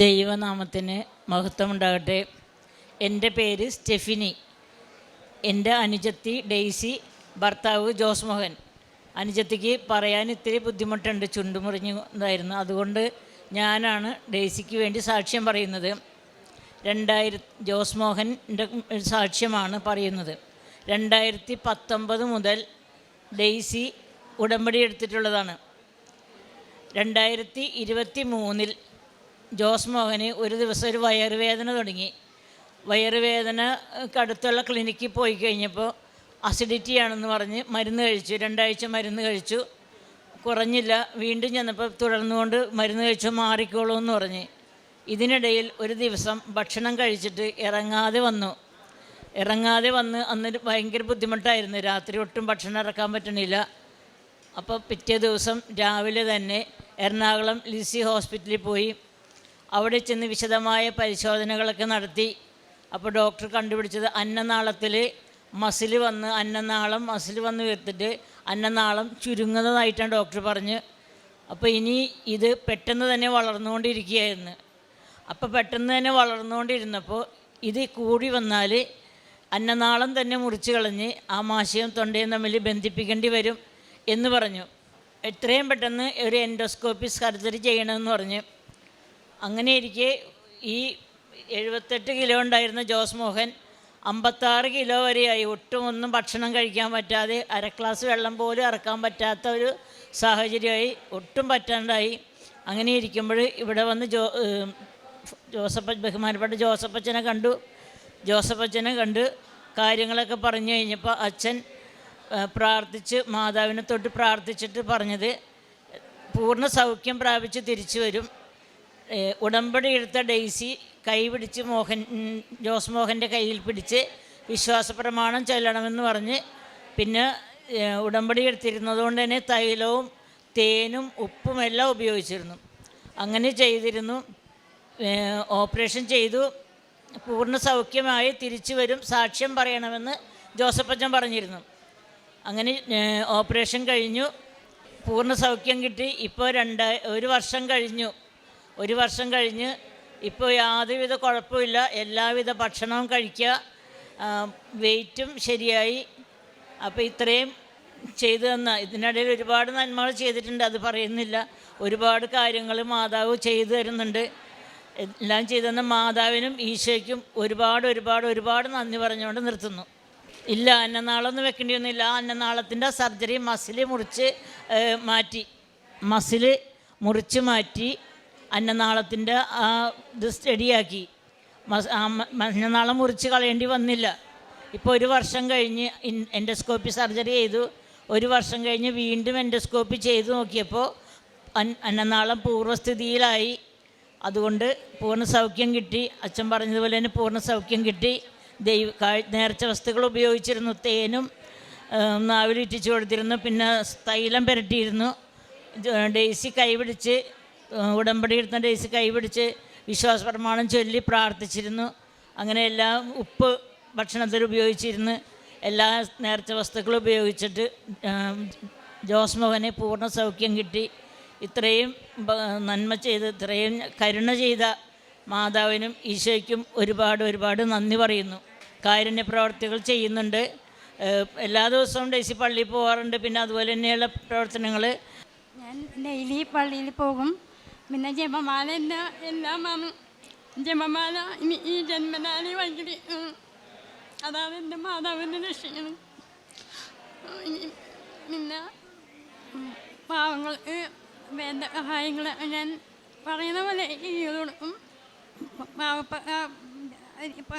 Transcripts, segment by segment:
ദൈവനാമത്തിന് മഹത്വമുണ്ടാകട്ടെ. എന്റെ പേര് സ്റ്റെഫിനി. എന്റെ അനുജത്തി ഡെയ്സി ഭർത്താവ് ജോസ് മോഹൻ. അനുജത്തിക്ക് പറയാൻ ഇത്തിരി ബുദ്ധിമുട്ടുണ്ട് ചുണ്ടുമുറിഞ്ഞതായിരുന്നു അതുകൊണ്ട് ഞാനാണ് ഡെയ്സിക്ക് വേണ്ടി സാക്ഷ്യം പറയുന്നത്. രണ്ടായിരത്തി ജോസ് മോഹന്റെ സാക്ഷ്യമാണ് പറയുന്നത്. രണ്ടായിരത്തി പത്തൊമ്പത് മുതൽ ഡെയ്സി ഉടമ്പടി എടുത്തിട്ടുള്ളതാണ്. രണ്ടായിരത്തി ഇരുപത്തി മൂന്നിൽ ജോസ് മോഹന് ഒരു ദിവസം ഒരു വയറുവേദന തുടങ്ങി. വയറുവേദന അടുത്തുള്ള ക്ലിനിക്കിൽ പോയി കഴിഞ്ഞപ്പോൾ അസിഡിറ്റി ആണെന്ന് പറഞ്ഞ് മരുന്ന് കഴിച്ചു. രണ്ടാഴ്ച മരുന്ന് കഴിച്ചു. കുറഞ്ഞില്ല. വീണ്ടും ചെന്നപ്പോൾ തുടർന്നുകൊണ്ട് മരുന്ന് കഴിച്ചു മാറിക്കോളൂ എന്ന് പറഞ്ഞ്. ഇതിനിടയിൽ ഒരു ദിവസം ഭക്ഷണം കഴിച്ചിട്ട് ഇറങ്ങാതെ വന്നു. ഇറങ്ങാതെ വന്ന് അന്ന് ഭയങ്കര ബുദ്ധിമുട്ടായിരുന്നു. രാത്രി ഒട്ടും ഭക്ഷണം ഇറക്കാൻ പറ്റണില്ല. അപ്പോൾ പിറ്റേ ദിവസം രാവിലെ തന്നെ എറണാകുളം ലിസി ഹോസ്പിറ്റലിൽ പോയി. അവിടെ ചെന്ന് വിശദമായ പരിശോധനകളൊക്കെ നടത്തി. അപ്പോൾ ഡോക്ടർ കണ്ടുപിടിച്ചത് അന്നനാളത്തിൽ മസിൽ വന്ന് അന്നനാളം മസിൽ വന്ന് വീർത്തിട്ട് അന്നനാളം ചുരുങ്ങുന്നതായിട്ടാണ് ഡോക്ടർ പറഞ്ഞ്. അപ്പോൾ ഇനി ഇത് പെട്ടെന്ന് തന്നെ വളർന്നുകൊണ്ടിരിക്കുകയായിരുന്നു. അപ്പോൾ പെട്ടെന്ന് തന്നെ വളർന്നുകൊണ്ടിരുന്നപ്പോൾ ഇത് കൂടി വന്നാൽ അന്നനാളം തന്നെ മുറിച്ച് കളഞ്ഞ് ആമാശയവും തൊണ്ടയും തമ്മിൽ ബന്ധിപ്പിക്കേണ്ടി വരും എന്ന് പറഞ്ഞു. എത്രയും പെട്ടെന്ന് ഒരു എൻഡോസ്കോപ്പി സർജറി ചെയ്യണമെന്ന് പറഞ്ഞു. അങ്ങനെ ഇരിക്കെ ഈ എഴുപത്തെട്ട് കിലോ ഉണ്ടായിരുന്ന ജോസ് മോഹൻ അമ്പത്താറ് കിലോ വരെയായി. ഒട്ടും ഒന്നും ഭക്ഷണം കഴിക്കാൻ പറ്റാതെ അര ഗ്ലാസ് വെള്ളം പോലും ഇറക്കാൻ പറ്റാത്ത ഒരു സാഹചര്യമായി ഒട്ടും പറ്റാണ്ടായി. അങ്ങനെ ഇരിക്കുമ്പോൾ ഇവിടെ വന്ന് ജോ ജോസഫ് ബഹുമാനപ്പെട്ട ജോസഫച്ചനെ കണ്ടു. ജോസഫ് അച്ഛനെ കണ്ട് കാര്യങ്ങളൊക്കെ പറഞ്ഞു കഴിഞ്ഞപ്പോൾ അച്ഛൻ പ്രാർത്ഥിച്ച് മാതാവിനെ തൊട്ട് പ്രാർത്ഥിച്ചിട്ട് പറഞ്ഞത് പൂർണ സൗഖ്യം പ്രാപിച്ച് തിരിച്ചു വരും. ഉടമ്പടി എടുത്ത ഡെയ്സി കൈ പിടിച്ച് മോഹൻ ജോസ് മോഹന്റെ കയ്യിൽ പിടിച്ച് വിശ്വാസപ്രമാണം ചൊല്ലണമെന്ന് പറഞ്ഞ് പിന്നെ ഉടമ്പടി എടുത്തിരുന്നത് കൊണ്ട് തന്നെ തൈലവും തേനും ഉപ്പും എല്ലാം ഉപയോഗിച്ചിരുന്നു. അങ്ങനെ ചെയ്തിരുന്നു. ഓപ്പറേഷൻ ചെയ്തു. പൂർണ സൗഖ്യമായി തിരിച്ചു വരും സാക്ഷ്യം പറയണമെന്ന് ജോസഫച്ചൻ പറഞ്ഞിരുന്നു. അങ്ങനെ ഓപ്പറേഷൻ കഴിഞ്ഞു. പൂർണ സൗഖ്യം കിട്ടി. ഇപ്പോൾ രണ്ട് ഒരു വർഷം കഴിഞ്ഞു. ഒരു വർഷം കഴിഞ്ഞ് ഇപ്പോൾ യാതൊരുവിധ കുഴപ്പമില്ല എല്ലാവിധ ഭക്ഷണവും കഴിക്കുക വെയിറ്റും ശരിയായി. അപ്പോൾ ഇത്രയും ചെയ്തു തന്ന. ഇതിനിടയിൽ ഒരുപാട് നന്മകൾ ചെയ്തിട്ടുണ്ട് അത് പറയുന്നില്ല. ഒരുപാട് കാര്യങ്ങൾ മാതാവ് ചെയ്തു തരുന്നുണ്ട്. എല്ലാം ചെയ്തു തന്ന മാതാവിനും ഈശോയ്ക്കും ഒരുപാട് ഒരുപാട് ഒരുപാട് നന്ദി പറഞ്ഞുകൊണ്ട് നിർത്തുന്നു. ഇല്ല അന്നനാളൊന്നും വെക്കേണ്ടി ഒന്നുമില്ല ആ അന്നനാളത്തിന്റെ സർജറി മസിൽ മുറിച്ച് മാറ്റി. മസിൽ മുറിച്ച് മാറ്റി. അന്നനാളത്തിന്റെ ഇത് സ്റ്റഡിയാക്കി അന്നനാളം മുറിച്ച് കളയേണ്ടി വന്നില്ല. ഇപ്പോൾ ഒരു വർഷം കഴിഞ്ഞ് എൻഡോസ്കോപ്പി സർജറി ചെയ്തു. ഒരു വർഷം കഴിഞ്ഞ് വീണ്ടും എൻഡോസ്കോപ്പി ചെയ്തു നോക്കിയപ്പോൾ അന്നനാളം പൂർവസ്ഥിതിയിലായി അതുകൊണ്ട് പൂർണ സൗഖ്യം കിട്ടി. അച്ഛൻ പറഞ്ഞതുപോലെ തന്നെ പൂർണ സൗഖ്യം കിട്ടി. ദൈവ നേർച്ച വസ്തുക്കൾ ഉപയോഗിച്ചിരുന്നു. തേനും നാവിലിറ്റിച്ചു കൊടുത്തിരുന്നു. പിന്നെ തൈലം പുരട്ടിയിരുന്നു. ഡെയ്സി കൈപിടിച്ച് ഉടമ്പടി എടുത്ത ഡെയ്സി കൈപിടിച്ച് വിശ്വാസ പ്രമാണം ചൊല്ലി പ്രാർത്ഥിച്ചിരുന്നു. അങ്ങനെ എല്ലാം ഉപ്പ് ഭക്ഷണത്തിൽ ഉപയോഗിച്ചിരുന്ന്. എല്ലാ നേർച്ച വസ്തുക്കളും ഉപയോഗിച്ചിട്ട് ജോസ് മോഹനെ പൂർണ സൗഖ്യം കിട്ടി. ഇത്രയും നന്മ ചെയ്ത് ഇത്രയും കരുണ ചെയ്ത മാതാവിനും ഈശോയ്ക്കും ഒരുപാട് ഒരുപാട് നന്ദി പറയുന്നു. കാരുണ്യ പ്രവർത്തികൾ ചെയ്യുന്നുണ്ട്. എല്ലാ ദിവസവും ഡെയ്സി പള്ളിയിൽ പോകാറുണ്ട് പിന്നെ അതുപോലെ തന്നെയുള്ള പ്രവർത്തനങ്ങൾ. ഞാൻ ഡെയിലി പള്ളിയിൽ പോകും. പിന്നെ ജപമാല എല്ലാ എല്ലാം ആണ് ജപമാല ഇനി ഈ ജന്മനാലി വൈകിട്ട് അതാണ് എന്റെ മാതാവിന്റെ രക്ഷിക്കണം ഇനി പിന്നെ പാവങ്ങൾക്ക് വേണ്ട സഹായങ്ങൾ ഞാൻ പറയുന്ന പോലെ ചെയ്തു കൊടുക്കും പാവപ്പെട്ട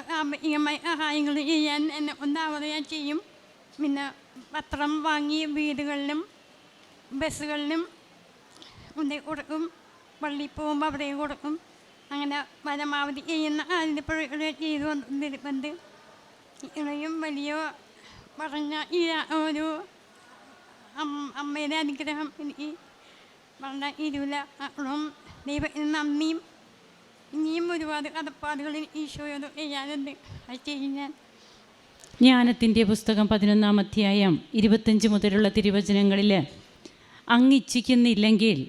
സാമ്പത്തികമായി സഹായങ്ങൾ ചെയ്യാൻ എന്നെ ഒന്നാമത് ഞാൻ ചെയ്യും. പിന്നെ പത്രം വാങ്ങി വീടുകളിലും ബസ്സുകളിലും കൊണ്ടേ കൊടുക്കും പള്ളിയിൽ പോകുമ്പോൾ അവിടെയും കൊടുക്കും. അങ്ങനെ പരമാവധി ചെയ്യുന്ന പ്രവർത്തനം ചെയ്തു വന്നിരിപ്പുണ്ട് ഇളയും വലിയ പറഞ്ഞ ഈ ഒരു അമ്മയുടെ അനുഗ്രഹം എനിക്ക് പറഞ്ഞ ഇരുല അപ്പം ദൈവത്തിന് നന്ദിയും. ഇനിയും ഒരുപാട് കടപ്പാടുകളിൽ ഈശോയോട് ചെയ്യാനുണ്ട്. അത് ചെയ്യും ഞാൻ. ജ്ഞാനത്തിന്റെ പുസ്തകം പതിനൊന്നാം അധ്യായം ഇരുപത്തഞ്ച് മുതലുള്ള തിരുവചനങ്ങളിൽ അങ്ങിച്ഛിക്കുന്നില്ലെങ്കിൽ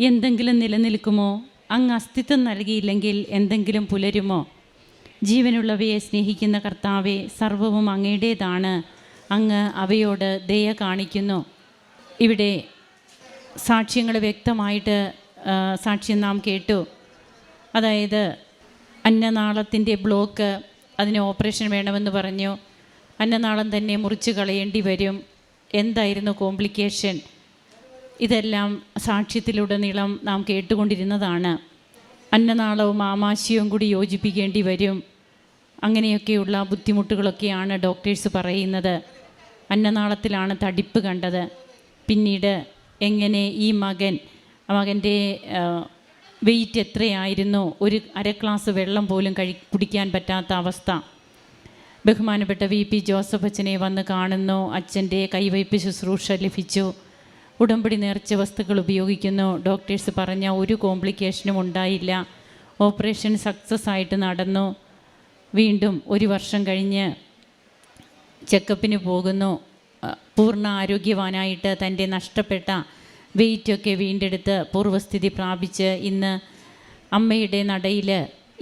എന്തെങ്കിലും നിലനിൽക്കുമോ? അങ്ങ് അസ്തിത്വം നൽകിയില്ലെങ്കിൽ എന്തെങ്കിലും പുലരുമോ? ജീവനുള്ളവയെ സ്നേഹിക്കുന്ന കർത്താവെ സർവവും അങ്ങയുടേതാണ്. അങ്ങ് അവയോട് ദയ കാണിക്കുന്നു. ഇവിടെ സാക്ഷ്യങ്ങൾ വ്യക്തമായിട്ട് സാക്ഷ്യം നാം കേട്ടു. അതായത് അന്നനാളത്തിന്റെ ബ്ലോക്ക് അതിന് ഓപ്പറേഷൻ വേണമെന്ന് പറഞ്ഞു. അന്നനാളം തന്നെ മുറിച്ച് കളയേണ്ടി വരും. എന്തായിരുന്നു കോംപ്ലിക്കേഷൻ? ഇതെല്ലാം സാക്ഷ്യത്തിലുടനീളം നാം കേട്ടുകൊണ്ടിരുന്നതാണ്. അന്നനാളവും ആമാശയവും കൂടി യോജിപ്പിക്കേണ്ടി വരും. അങ്ങനെയൊക്കെയുള്ള ബുദ്ധിമുട്ടുകളൊക്കെയാണ് ഡോക്ടേഴ്സ് പറയുന്നത്. അന്നനാളത്തിലാണ് തടിപ്പ് കണ്ടത്. പിന്നീട് എങ്ങനെ ഈ മകൻ മകന്റെ വെയിറ്റ് എത്രയായിരുന്നു? ഒരു അര ഗ്ലാസ് വെള്ളം പോലും കഴി കുടിക്കാൻ പറ്റാത്ത അവസ്ഥ. ബഹുമാനപ്പെട്ട വി പി ജോസഫ് അച്ഛനെ വന്ന് കാണുന്നു. അച്ഛന്റെ കൈവയ്പ് ശുശ്രൂഷ ലഭിച്ചു. ഉടമ്പടി നേർച്ച വസ്തുക്കൾ ഉപയോഗിക്കുന്നു. ഡോക്ടേഴ്സ് പറഞ്ഞ ഒരു കോംപ്ലിക്കേഷനും ഉണ്ടായില്ല. ഓപ്പറേഷൻ സക്സസ് ആയിട്ട് നടന്നു. വീണ്ടും ഒരു വർഷം കഴിഞ്ഞ് ചെക്കപ്പിന് പോകുന്നു. പൂർണ ആരോഗ്യവാനായിട്ട് തന്റെ നഷ്ടപ്പെട്ട വെയിറ്റൊക്കെ വീണ്ടെടുത്ത് പൂർവസ്ഥിതി പ്രാപിച്ച് ഇന്ന് അമ്മയുടെ നടയിൽ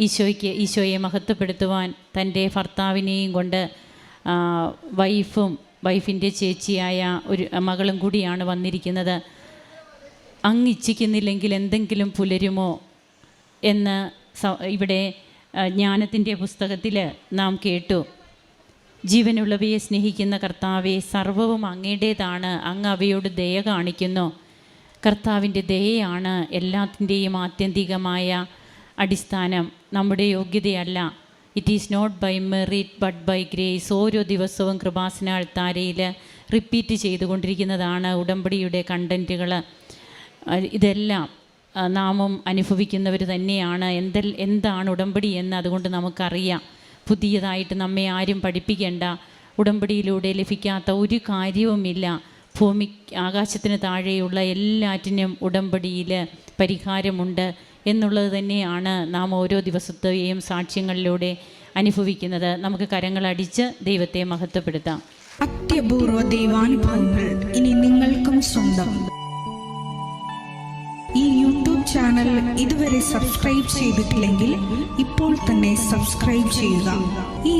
ഈശോയ്ക്ക് ഈശോയെ മഹത്വപ്പെടുത്തുവാൻ തന്റെ ഭർത്താവിനെയും കൊണ്ട് വൈഫും വൈഫിന്റെ ചേച്ചിയായ ഒരു മകളും കൂടിയാണ് വന്നിരിക്കുന്നത്. അങ്ങ് ഇച്ഛിക്കുന്നില്ലെങ്കിൽ എന്തെങ്കിലും പുലരുമോ എന്ന് ഇവിടെ ജ്ഞാനത്തിന്റെ പുസ്തകത്തിൽ നാം കേട്ടു. ജീവനുള്ളവയെ സ്നേഹിക്കുന്ന കർത്താവെ സർവവും അങ്ങയുടേതാണ്. അങ്ങ് അവയോട് ദയ കാണിക്കുന്നു. കർത്താവിന്റെ ദയയാണ് എല്ലാത്തിന്റെയും ആത്യന്തികമായ അടിസ്ഥാനം. നമ്മുടെ യോഗ്യതയല്ല. It is not by merit but by grace ഓരോ ദിവസവും കൃപാസന അൾത്താരയിൽ റിപ്പീറ്റ് ചെയ്തുകൊണ്ടിരിക്കുന്നതാണ് ഉടമ്പടിയുടെ കണ്ടന്റുകൾ ഇതെല്ലാം നാമം അനുഭവിക്കുന്നവർ തന്നെയാണ്. എന്തെ എന്താണ് ഉടമ്പടി എന്ന് അതുകൊണ്ട് നമുക്കറിയാം. പുതിയതായിട്ട് നമ്മെ ആരും പഠിപ്പിക്കേണ്ട ഉടമ്പടിയിലൂടെ ലഭിക്കാത്ത ഒരു കാര്യവുമില്ല ഭൂമി ആകാശത്തിന് താഴെയുള്ള എല്ലാറ്റിനും ഉടമ്പടിയിൽ പരിഹാരമുണ്ട്. എന്നുള്ളത് തന്നെയാണ് നാം ഓരോ ദിവസത്തെയും സാക്ഷ്യങ്ങളിലൂടെ അനുഭവിക്കുന്നത്. നമുക്ക് കരങ്ങളടിച്ച് ദൈവത്തെ മഹത്വപ്പെടുത്താം. അത്യപൂർവ ദൈവാനുഭവങ്ങൾ ഇനി നിങ്ങൾക്കും സ്വന്തം. ഈ യൂട്യൂബ് ചാനൽ ഇതുവരെ സബ്സ്ക്രൈബ് ചെയ്തിട്ടില്ലെങ്കിൽ ഇപ്പോൾ തന്നെ സബ്സ്ക്രൈബ് ചെയ്യുക. ഈ